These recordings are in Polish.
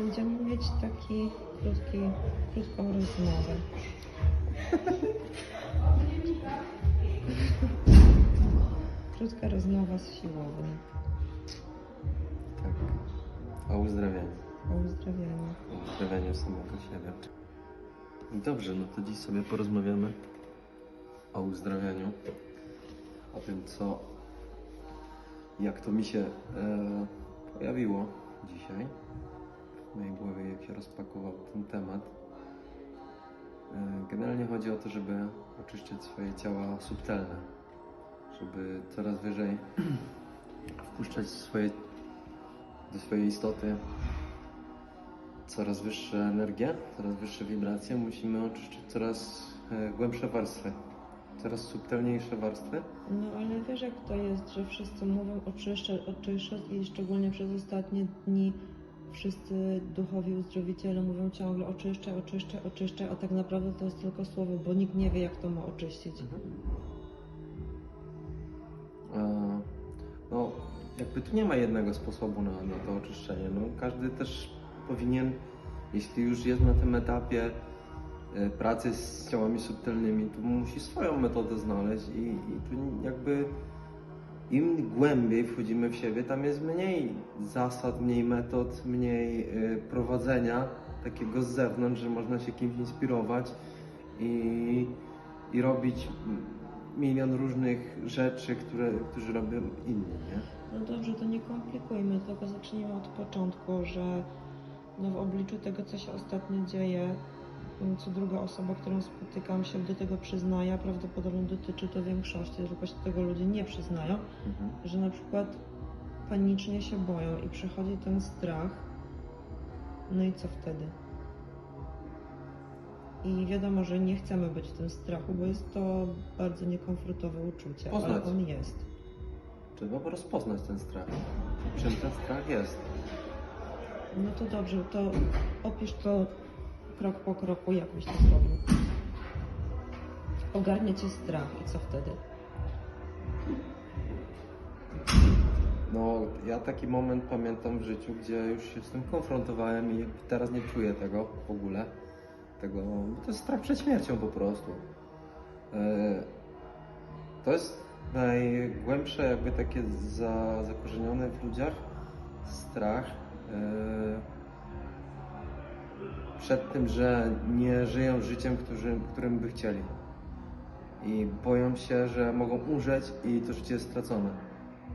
Będziemy mieć taki krótki, krótką rozmowę. Krótka rozmowa z siłowni Tak. O uzdrawianiu. o uzdrawianiu. O uzdrawianiu samego siebie. Dobrze, no to dziś sobie porozmawiamy o uzdrawianiu. O tym, co. Jak to mi się e, pojawiło dzisiaj w mojej głowie, jak się rozpakował ten temat. E, generalnie chodzi o to, żeby oczyszczyć swoje ciała subtelne, żeby coraz wyżej wpuszczać swoje, do swojej istoty coraz wyższe energie, coraz wyższe wibracje, musimy oczyszczyć coraz e, głębsze warstwy, coraz subtelniejsze warstwy. No ale wiesz jak to jest, że wszyscy mówią oczyszczać, oczyszczać i szczególnie przez ostatnie dni wszyscy duchowi uzdrowiciele mówią ciągle oczyszczaj, oczyszczaj, oczyszczaj, a tak naprawdę to jest tylko słowo, bo nikt nie wie jak to ma oczyścić. E, No, jakby tu nie ma jednego sposobu na, na to oczyszczenie. No, każdy też powinien, jeśli już jest na tym etapie e, pracy z ciałami subtelnymi, to musi swoją metodę znaleźć i, i tu jakby im głębiej wchodzimy w siebie, tam jest mniej zasad, mniej metod, mniej e, prowadzenia takiego z zewnątrz, że można się kimś inspirować i, i robić milion różnych rzeczy, które, którzy robią inni, nie? No dobrze, to nie komplikujmy, tylko zacznijmy od początku, że no w obliczu tego, co się ostatnio dzieje, co druga osoba, którą spotykam się do tego przyznaje, a prawdopodobnie dotyczy to większości, tylko się do tego ludzie nie przyznają, Mhm. że na przykład panicznie się boją i przychodzi ten strach, no i co wtedy? I wiadomo, że nie chcemy być w tym strachu, bo jest to bardzo niekomfortowe uczucie, ale Poznać. on jest. Trzeba rozpoznać ten strach. Czym ten strach jest? No to dobrze, to opisz to krok po kroku, jak byś to zrobił. Ogarnie cię strach i co wtedy? No, ja taki moment pamiętam w życiu, gdzie już się z tym konfrontowałem i teraz nie czuję tego w ogóle. Tego, to jest strach przed śmiercią po prostu. E, To jest najgłębsze, jakby takie za, zakorzenione w ludziach strach e, przed tym, że nie żyją życiem, którym, którym by chcieli. I boją się, że mogą umrzeć i to życie jest stracone.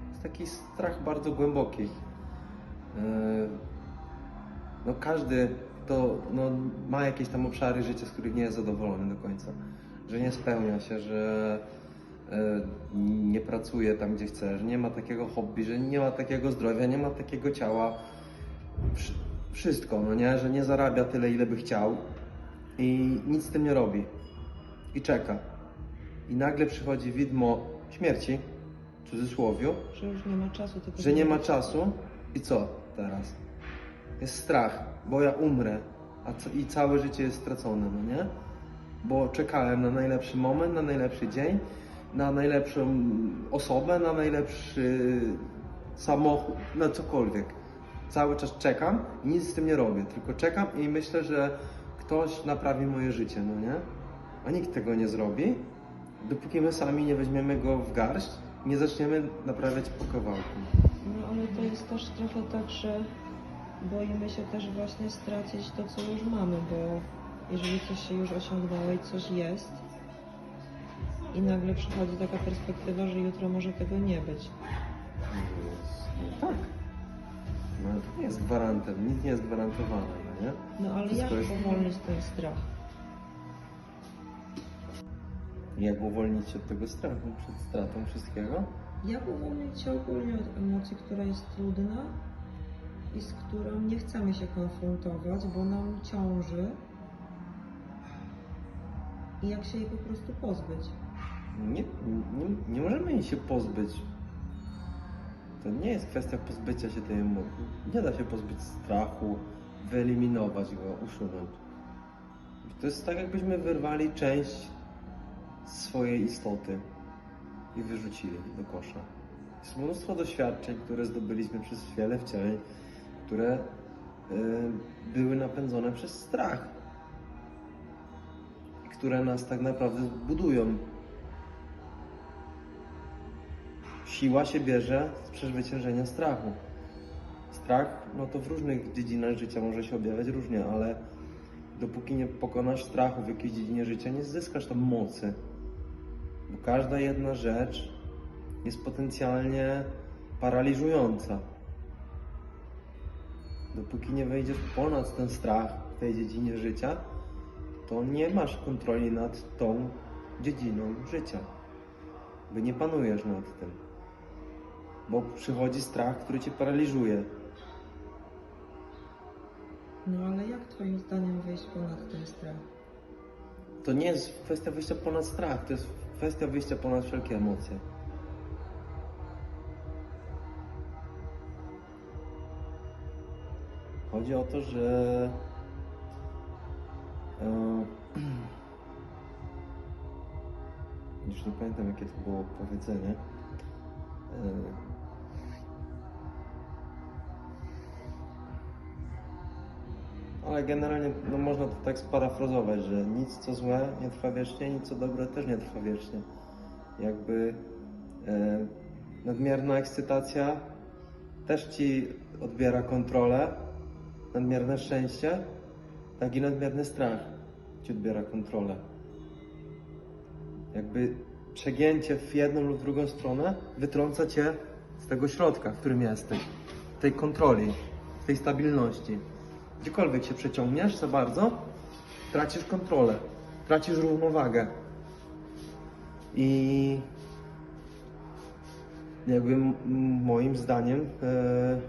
Jest taki strach bardzo głęboki. Yy, No każdy to no, ma jakieś tam obszary życia, z których nie jest zadowolony do końca. Że nie spełnia się, że yy, nie pracuje tam, gdzie chce, że nie ma takiego hobby, że nie ma takiego zdrowia, nie ma takiego ciała. Wsz- Wszystko, no nie? Że nie zarabia tyle, ile by chciał i nic z tym nie robi. I czeka. I nagle przychodzi widmo śmierci, w cudzysłowiu, Że już nie ma czasu tego że nie ma czasu i co teraz? Jest strach, bo ja umrę, a co, i całe życie jest stracone, no nie? Bo czekałem na najlepszy moment, na najlepszy dzień, na najlepszą osobę, na najlepszy samochód, na cokolwiek. Cały czas czekam i nic z tym nie robię, tylko czekam i myślę, że ktoś naprawi moje życie, no nie? A nikt tego nie zrobi, dopóki my sami nie weźmiemy go w garść, nie zaczniemy naprawiać po kawałku. No ale to jest też trochę tak, że boimy się też właśnie stracić to, co już mamy, bo jeżeli coś się już osiągnęło i coś jest i nagle przychodzi taka perspektywa, że jutro może tego nie być. No tak. No ale to nie jest gwarantem, nic nie jest gwarantowane, no nie? No ale Wszystko jak jest- ten strach? Jak uwolnić się od tego strachu przed stratą wszystkiego? Jak uwolnić się ogólnie od emocji, która jest trudna i z którą nie chcemy się konfrontować, bo nam ciąży i jak się jej po prostu pozbyć? Nie, nie, nie możemy jej się pozbyć. To nie jest kwestia pozbycia się tej emocji. Nie da się pozbyć strachu, wyeliminować go, usunąć. To jest tak, jakbyśmy wyrwali część swojej istoty i wyrzucili do kosza. Jest mnóstwo doświadczeń, które zdobyliśmy przez wiele wcieleń, które były napędzone przez strach, które nas tak naprawdę budują. Siła się bierze z przezwyciężenia strachu. Strach, no to w różnych dziedzinach życia może się objawiać różnie, ale dopóki nie pokonasz strachu w jakiejś dziedzinie życia, nie zyskasz tam mocy. Bo każda jedna rzecz jest potencjalnie paraliżująca. Dopóki nie wejdziesz ponad ten strach w tej dziedzinie życia, to nie masz kontroli nad tą dziedziną życia. Bo nie panujesz nad tym. Bo przychodzi strach, który cię paraliżuje. No ale jak twoim zdaniem wyjść ponad ten strach? To nie jest kwestia wyjścia ponad strach, to jest kwestia wyjścia ponad wszelkie emocje. Chodzi o to, że e, już nie pamiętam jakie to było powiedzenie. Ale generalnie no, można to tak sparafrazować, że nic co złe nie trwa wiecznie, nic co dobre też nie trwa wiecznie. Jakby e, nadmierna ekscytacja też ci odbiera kontrolę, nadmierne szczęście, tak i nadmierny strach ci odbiera kontrolę. Jakby przegięcie w jedną lub drugą stronę wytrąca cię z tego środka, w którym jesteś, tej kontroli, tej stabilności. Gdziekolwiek się przeciągniesz za bardzo, tracisz kontrolę, tracisz równowagę. I jakby moim zdaniem, e,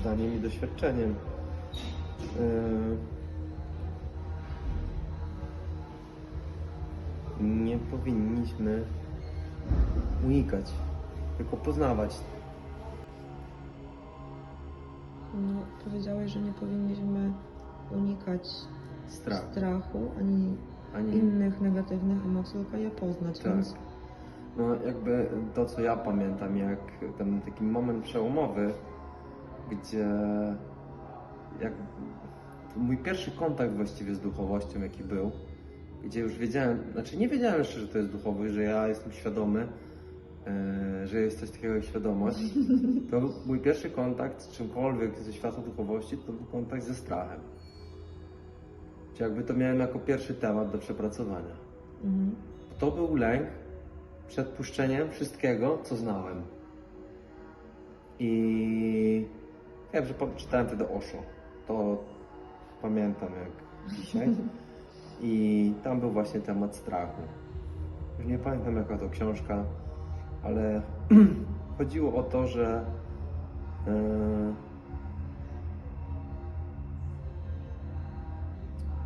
zdaniem i doświadczeniem, e, nie powinniśmy unikać, tylko poznawać powiedziałeś, że nie powinniśmy unikać strach. strachu ani Ani innych negatywnych emocji, tylko je poznać, Tak. więc No jakby to, co ja pamiętam, jak ten taki moment przełomowy, gdzie jak mój pierwszy kontakt właściwie z duchowością, jaki był, gdzie już wiedziałem, znaczy nie wiedziałem jeszcze, że to jest duchowość, że ja jestem świadomy, że jest coś takiego jak świadomość. To był mój pierwszy kontakt z czymkolwiek ze świata duchowości, to był kontakt ze strachem. Czy jakby to miałem jako pierwszy temat do przepracowania. mhm. To był lęk przed puszczeniem wszystkiego, co znałem. I wiem, że czytałem wtedy Osho. To pamiętam jak dzisiaj. I tam był właśnie temat strachu. Już nie pamiętam jaka to książka, ale chodziło o to, że e,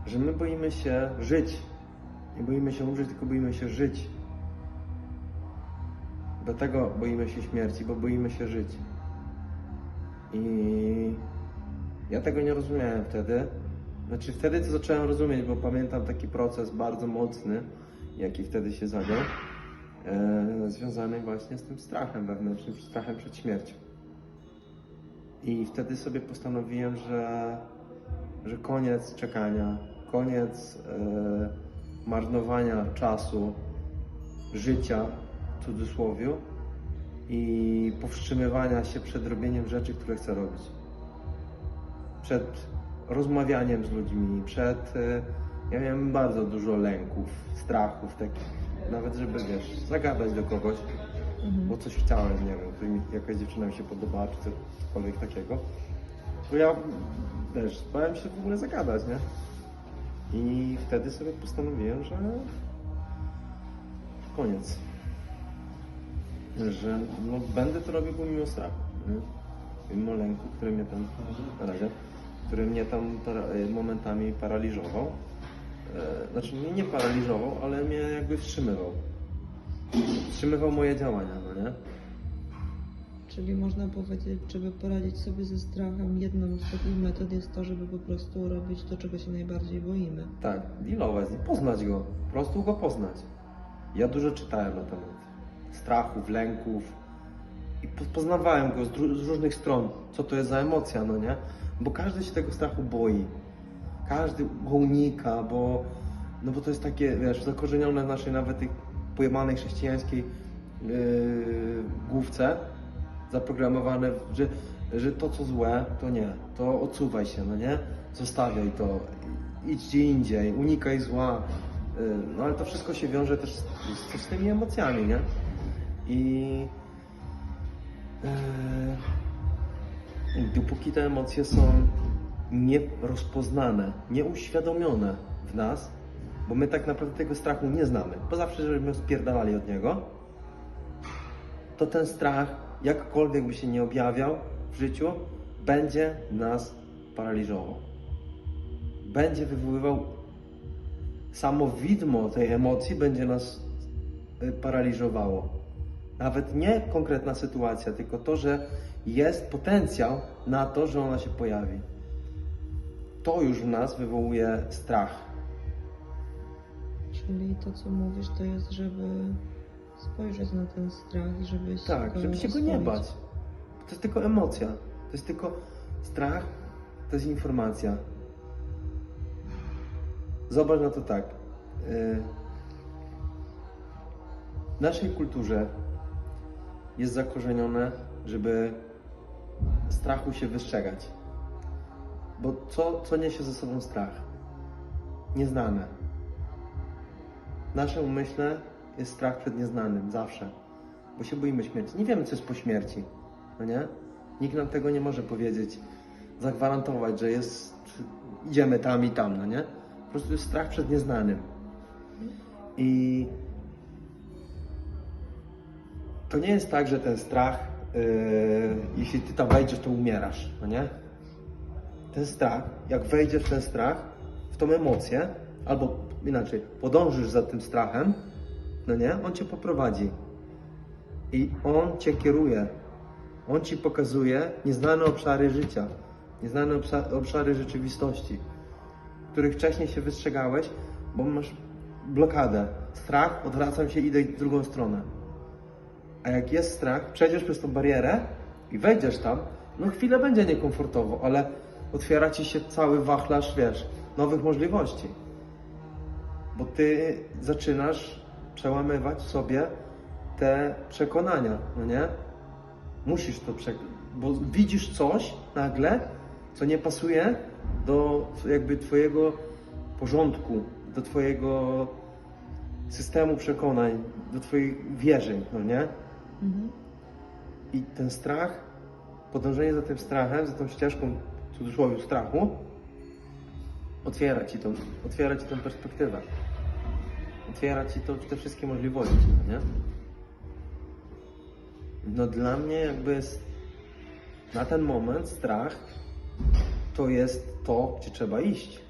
że my boimy się żyć. Nie boimy się umrzeć, tylko boimy się żyć. Dlatego boimy się śmierci, bo boimy się żyć. I ja tego nie rozumiałem wtedy. Znaczy wtedy to zacząłem rozumieć, bo pamiętam taki proces bardzo mocny, jaki wtedy się zadział, e, związany właśnie z tym strachem wewnętrznym, strachem przed śmiercią. I wtedy sobie postanowiłem, że, że koniec czekania, koniec e, marnowania czasu, życia w cudzysłowiu i powstrzymywania się przed robieniem rzeczy, które chcę robić. Przed rozmawianiem z ludźmi, przed. e, Ja miałem bardzo dużo lęków, strachów takich. Nawet, żeby wiesz, zagadać do kogoś, Mhm. bo coś chciałem, nie wiem, to mi jakaś dziewczyna mi się podobała, czy cokolwiek takiego. To ja też bałem się w ogóle zagadać, nie? I wtedy sobie postanowiłem, że koniec. Że no, będę to robił pomimo strachu? Mimo lęku, który mnie tam, na razie, który mnie tam momentami paraliżował. E, znaczy mnie nie paraliżował, ale mnie jakby wstrzymywał. Wstrzymywał moje działania, no nie? Czyli można powiedzieć, żeby poradzić sobie ze strachem, jedną z takich metod jest to, żeby po prostu robić to, czego się najbardziej boimy. Tak, dealować, poznać go, po prostu go poznać. Ja dużo czytałem na temat strachów, lęków i po- poznawałem go z, z różnych stron, co to jest za emocja, no nie? Bo każdy się tego strachu boi. Każdy go unika, bo, no bo to jest takie, wiesz, zakorzenione w naszej nawet tej pojemanej chrześcijańskiej yy, główce, zaprogramowane, że, że to co złe, to nie, to odsuwaj się, no nie? Zostawiaj to, idź gdzie indziej, unikaj zła. Yy, No ale to wszystko się wiąże też z, z, z tymi emocjami, nie? I yy, dopóki te emocje są nierozpoznane, nieuświadomione w nas, bo my tak naprawdę tego strachu nie znamy, bo zawsze, żebyśmy spierdalali od niego, to ten strach, jakkolwiek by się nie objawiał w życiu, będzie nas paraliżował. Będzie wywoływał samo widmo tej emocji, będzie nas y, paraliżowało. Nawet nie konkretna sytuacja, tylko to, że jest potencjał na to, że ona się pojawi. To już w nas wywołuje strach. Czyli to, co mówisz, to jest, żeby spojrzeć na ten strach i żeby się Tak, go żeby się go nie oswoić. bać. To jest tylko emocja. To jest tylko strach, to jest informacja. Zobacz na to tak. Yy, W naszej kulturze jest zakorzenione, żeby strachu się wystrzegać. Bo co, co niesie ze sobą strach? Nieznane. Naszym umyśle jest strach przed nieznanym, zawsze. Bo się boimy śmierci. Nie wiemy, co jest po śmierci. No nie? Nikt nam tego nie może powiedzieć, zagwarantować, że jest, idziemy tam i tam, no nie? Po prostu jest strach przed nieznanym. I to nie jest tak, że ten strach, yy, jeśli ty tam wejdziesz, to umierasz, no nie? Ten strach, jak wejdziesz w ten strach, w tą emocję, albo inaczej, podążysz za tym strachem, no nie? On cię poprowadzi. I on cię kieruje. On ci pokazuje nieznane obszary życia, nieznane obszary rzeczywistości, których wcześniej się wystrzegałeś, bo masz blokadę. Strach, odwracam się, idę w drugą stronę. A jak jest strach, przejdziesz przez tą barierę i wejdziesz tam, no chwilę będzie niekomfortowo, ale otwiera ci się cały wachlarz, wiesz, nowych możliwości. Bo ty zaczynasz przełamywać w sobie te przekonania, no nie? Musisz to prze... bo widzisz coś nagle, co nie pasuje do jakby twojego porządku, do twojego systemu przekonań, do twoich wierzeń, no nie? Mhm. I ten strach, podążenie za tym strachem, za tą ścieżką cudzysłowie strachu, otwiera ci, tą, otwiera ci tę perspektywę. Otwiera ci to, te wszystkie możliwości, no nie? No dla mnie jakby jest, na ten moment strach to jest to, gdzie trzeba iść.